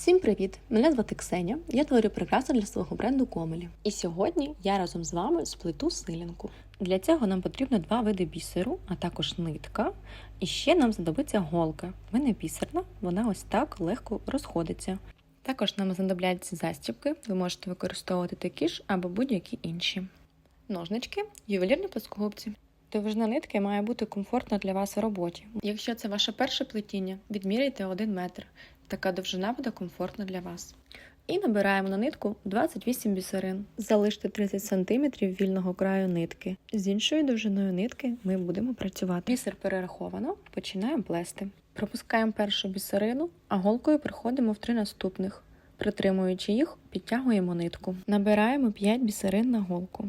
Всім привіт! Мене звати Ксеня. Я творю прикраси для свого бренду Комелі. І сьогодні я разом з вами сплету силянку. Для цього нам потрібно два види бісеру, а також нитка. І ще нам знадобиться голка. В мене бісерна, вона ось так легко розходиться. Також нам знадобляться застібки. Ви можете використовувати такі ж або будь-які інші. Ножнички, ювелірні плоскогубці. Довжина нитки має бути комфортна для вас у роботі. Якщо це ваше перше плетіння, відміряйте 1 метр. Така довжина буде комфортна для вас. І набираємо на нитку 28 бісерин. Залиште 30 см вільного краю нитки. З іншою довжиною нитки ми будемо працювати. Бісер перераховано, починаємо плести. Пропускаємо першу бісерину, а голкою приходимо в три наступних. Притримуючи їх, підтягуємо нитку. Набираємо 5 бісерин на голку.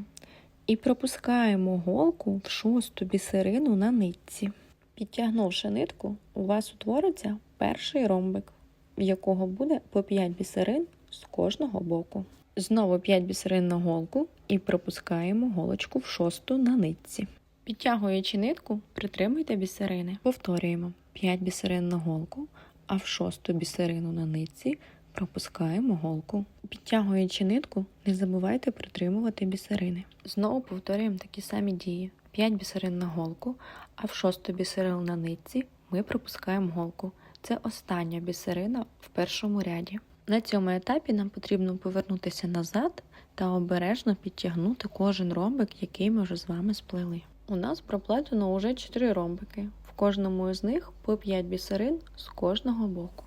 І пропускаємо голку в шосту бісерину на нитці. Підтягнувши нитку, у вас утвориться перший ромбик, якого буде по 5 бісерин з кожного боку. Знову 5 бісерин на голку і пропускаємо голочку в шосту на нитці. Підтягуючи нитку, притримуйте бісерини. Повторюємо 5 бісерин на голку, а в шосту бісерину на нитці пропускаємо голку. Підтягуючи нитку, не забувайте притримувати бісерини. Знову повторюємо такі самі дії: 5 бісерин на голку, а в шосту бісерину на нитці ми пропускаємо голку. Це остання бісерина в першому ряді. На цьому етапі нам потрібно повернутися назад та обережно підтягнути кожен ромбик, який ми вже з вами сплели. У нас проплетено уже 4 ромбики. В кожному із них по 5 бісерин з кожного боку.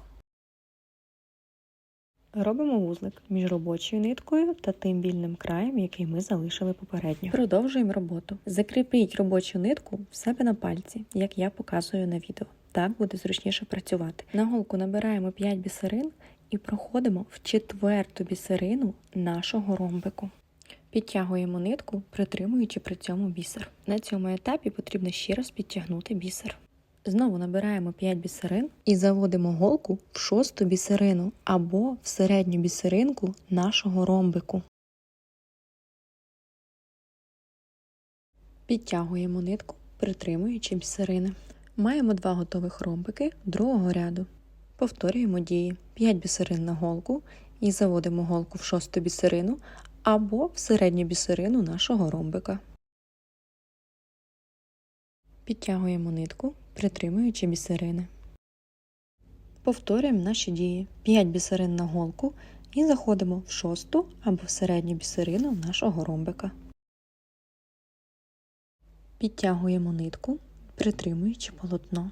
Робимо вузлик між робочою ниткою та тим вільним краєм, який ми залишили попередньо. Продовжуємо роботу. Закріпіть робочу нитку в себе на пальці, як я показую на відео. Так буде зручніше працювати. На голку набираємо 5 бісерин і проходимо в четверту бісерину нашого ромбику. Підтягуємо нитку, притримуючи при цьому бісер. На цьому етапі потрібно ще раз підтягнути бісер. Знову набираємо 5 бісерин і заводимо голку в шосту бісерину або в середню бісеринку нашого ромбику. Підтягуємо нитку, притримуючи бісерини. Маємо два готових ромбики другого ряду. Повторюємо дії: 5 бісерин на голку і заводимо голку в шосту бісерину або в середню бісерину нашого ромбика. Підтягуємо нитку, притримуючи бісерини. Повторюємо наші дії: 5 бісерин на голку і заходимо в шосту або в середню бісерину нашого ромбика. Підтягуємо нитку, притримуючи полотно.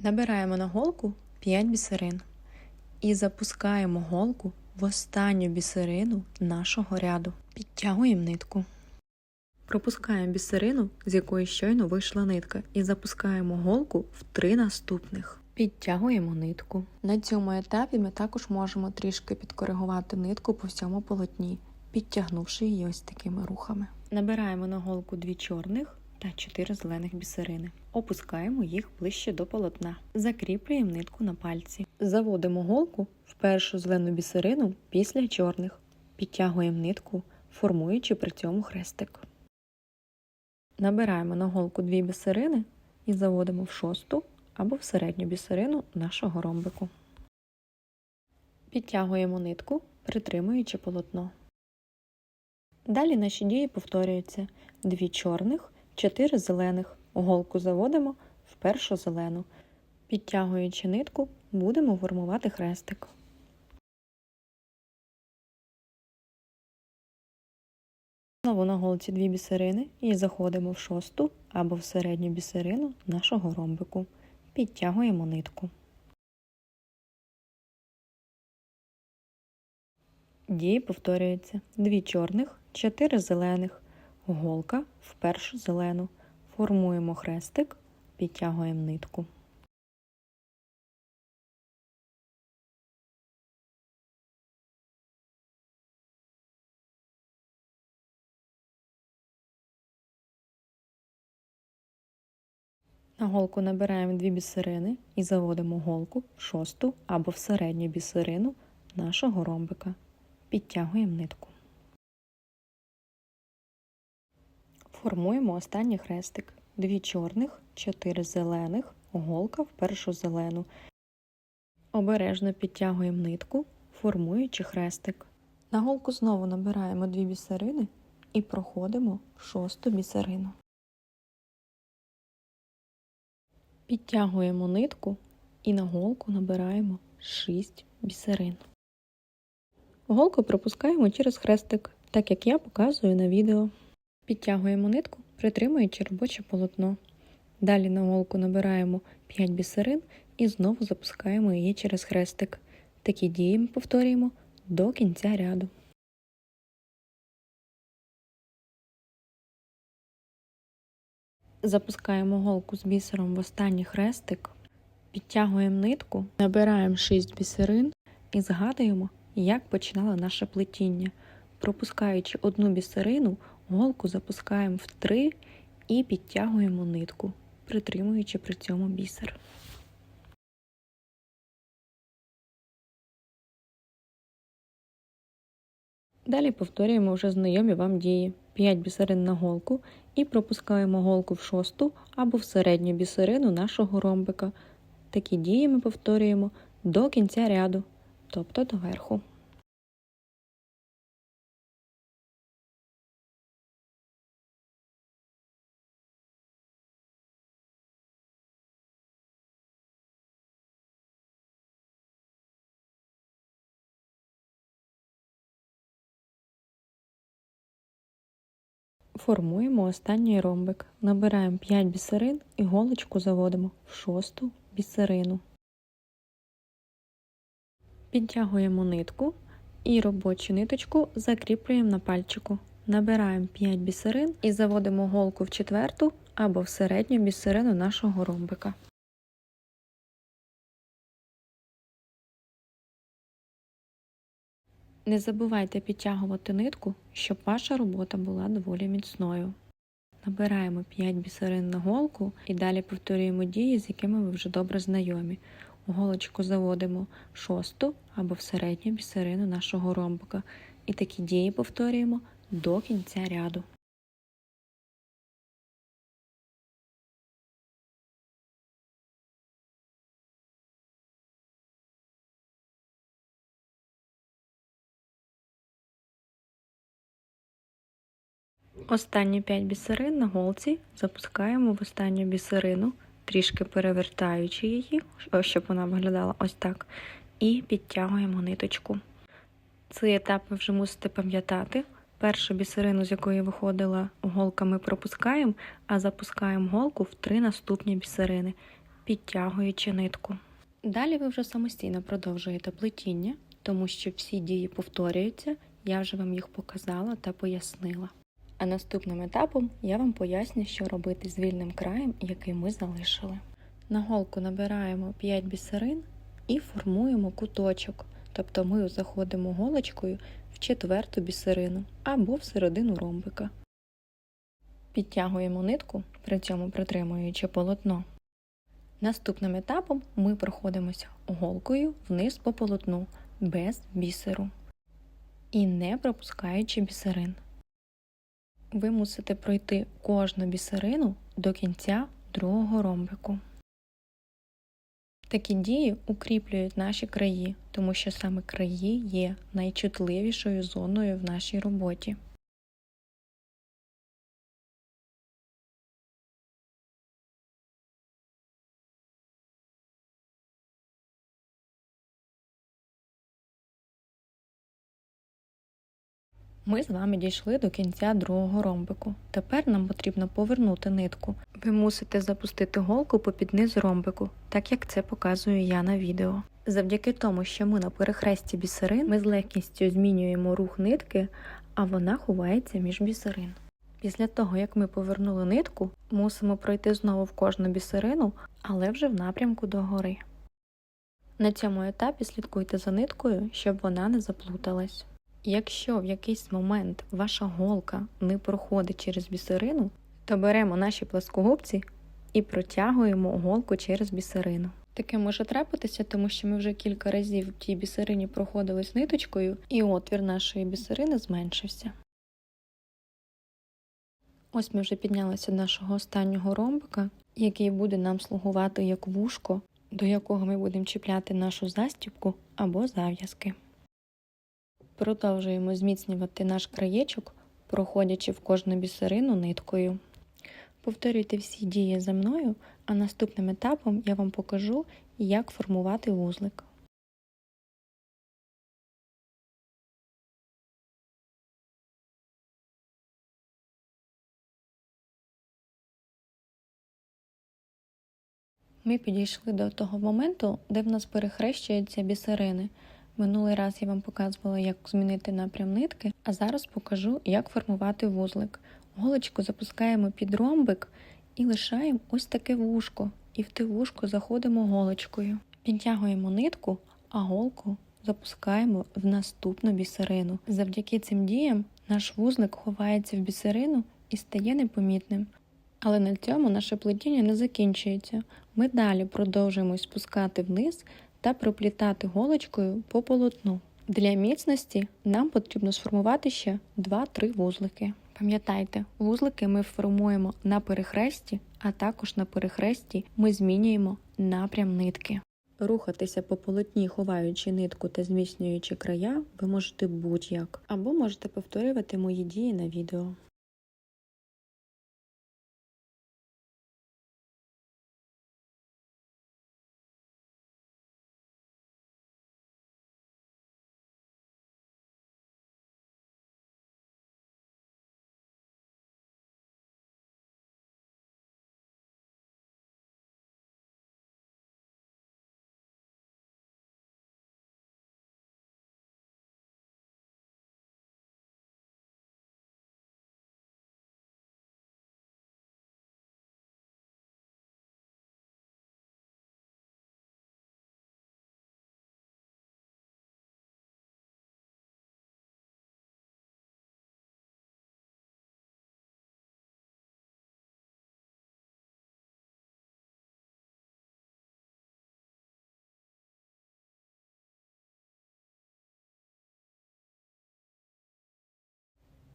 Набираємо на голку 5 бісерин і запускаємо голку в останню бісерину нашого ряду. Підтягуємо нитку. Пропускаємо бісерину, з якої щойно вийшла нитка, і запускаємо голку в три наступних. Підтягуємо нитку. На цьому етапі ми також можемо трішки підкоригувати нитку по всьому полотні, підтягнувши її ось такими рухами. Набираємо на голку дві чорних та чотири зелених бісерини. Опускаємо їх ближче до полотна. Закріплюємо нитку на пальці. Заводимо голку в першу зелену бісерину після чорних. Підтягуємо нитку, формуючи при цьому хрестик. Набираємо на голку дві бісерини і заводимо в шосту або в середню бісерину нашого ромбику. Підтягуємо нитку, притримуючи полотно. Далі наші дії повторюються: дві чорних, чотири зелених. Голку заводимо в першу зелену. Підтягуючи нитку, будемо формувати хрестик. Знову на голці дві бісерини і заходимо в шосту або в середню бісерину нашого ромбику. Підтягуємо нитку. Дії повторюються: дві чорних, чотири зелених, голка в першу зелену. Формуємо хрестик, підтягуємо нитку. На голку набираємо дві бісерини і заводимо голку в шосту або в середню бісерину нашого ромбика. Підтягуємо нитку. Формуємо останній хрестик. Дві чорних, чотири зелених, голка в першу зелену. Обережно підтягуємо нитку, формуючи хрестик. На голку знову набираємо дві бісерини і проходимо шосту бісерину. Підтягуємо нитку і на голку набираємо 6 бісерин. Голку пропускаємо через хрестик, так як я показую на відео. Підтягуємо нитку, притримуючи робоче полотно. Далі на голку набираємо 5 бісерин і знову запускаємо її через хрестик. Такі дії ми повторюємо до кінця ряду. Запускаємо голку з бісером в останній хрестик, підтягуємо нитку, набираємо 6 бісерин і згадуємо, як починало наше плетіння. Пропускаючи одну бісерину, голку запускаємо в 3 і підтягуємо нитку, притримуючи при цьому бісер. Далі повторюємо вже знайомі вам дії. 5 бісерин на голку і пропускаємо голку в шосту або в середню бісерину нашого ромбика. Такі дії ми повторюємо до кінця ряду, тобто до верху. Формуємо останній ромбик. Набираємо 5 бісерин і голочку заводимо в шосту бісерину. Підтягуємо нитку і робочу ниточку закріплюємо на пальчику. Набираємо 5 бісерин і заводимо голку в четверту або в середню бісерину нашого ромбика. Не забувайте підтягувати нитку, щоб ваша робота була доволі міцною. Набираємо 5 бісерин на голку і далі повторюємо дії, з якими ви вже добре знайомі. У голочку заводимо шосту або в середню бісерину нашого ромбика. І такі дії повторюємо до кінця ряду. Останні 5 бісерин на голці запускаємо в останню бісерину, трішки перевертаючи її, щоб вона виглядала ось так, і підтягуємо ниточку. Цей етап ви вже мусите пам'ятати. Першу бісерину, з якої виходила голка, ми пропускаємо, а запускаємо голку в три наступні бісерини, підтягуючи нитку. Далі ви вже самостійно продовжуєте плетіння, тому що всі дії повторюються, я вже вам їх показала та пояснила. А наступним етапом я вам поясню, що робити з вільним краєм, який ми залишили. На голку набираємо 5 бісерин і формуємо куточок, тобто ми заходимо голочкою в четверту бісерину або в середину ромбика. Підтягуємо нитку, при цьому притримуючи полотно. Наступним етапом ми проходимося голкою вниз по полотну без бісеру і не пропускаючи бісерин ви мусите пройти кожну бісерину до кінця другого ромбику. Такі дії укріплюють наші краї, тому що саме краї є найчутливішою зоною в нашій роботі. Ми з вами дійшли до кінця другого ромбику. Тепер нам потрібно повернути нитку. Ви мусите запустити голку попід низ ромбику, так як це показую я на відео. Завдяки тому, що ми на перехресті бісерин, ми з легкістю змінюємо рух нитки, а вона ховається між бісерин. Після того, як ми повернули нитку, мусимо пройти знову в кожну бісерину, але вже в напрямку догори. На цьому етапі слідкуйте за ниткою, щоб вона не заплуталась. Якщо в якийсь момент ваша голка не проходить через бісерину, то беремо наші пласкогубці і протягуємо голку через бісерину. Таке може трапитися, тому що ми вже кілька разів в тій бісерині проходили з ниточкою, і отвір нашої бісерини зменшився. Ось ми вже піднялися до нашого останнього ромбика, який буде нам слугувати як вушко, до якого ми будемо чіпляти нашу застібку або зав'язки. Продовжуємо зміцнювати наш краєчок, проходячи в кожну бісерину ниткою. Повторюйте всі дії за мною, а наступним етапом я вам покажу, як формувати вузлик. Ми підійшли до того моменту, де в нас перехрещуються бісерини. Минулий раз я вам показувала, як змінити напрям нитки, а зараз покажу, як формувати вузлик. Голочку запускаємо під ромбик і лишаємо ось таке вушко. І в те вушко заходимо голочкою. Підтягуємо нитку, а голку запускаємо в наступну бісерину. Завдяки цим діям наш вузлик ховається в бісерину і стає непомітним. Але на цьому наше плетіння не закінчується. Ми далі продовжуємо спускати вниз та проплітати голочкою по полотну. Для міцності нам потрібно сформувати ще 2-3 вузлики. Пам'ятайте, вузлики ми формуємо на перехресті, а також на перехресті ми змінюємо напрям нитки. Рухатися по полотні, ховаючи нитку та зміцнюючи края, ви можете будь-як, або можете повторювати мої дії на відео.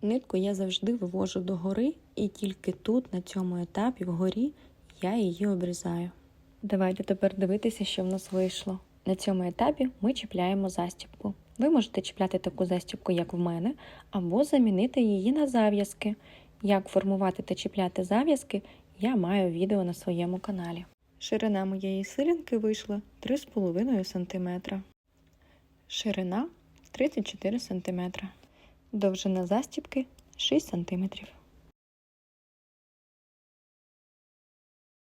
Нитку я завжди вивожу догори, і тільки тут, на цьому етапі, вгорі, я її обрізаю. Давайте тепер дивитися, що в нас вийшло. На цьому етапі ми чіпляємо застібку. Ви можете чіпляти таку застібку, як в мене, або замінити її на зав'язки. Як формувати та чіпляти зав'язки, я маю відео на своєму каналі. Ширина моєї силінки вийшла 3,5 см. Ширина 34 см. Довжина застібки 6 см.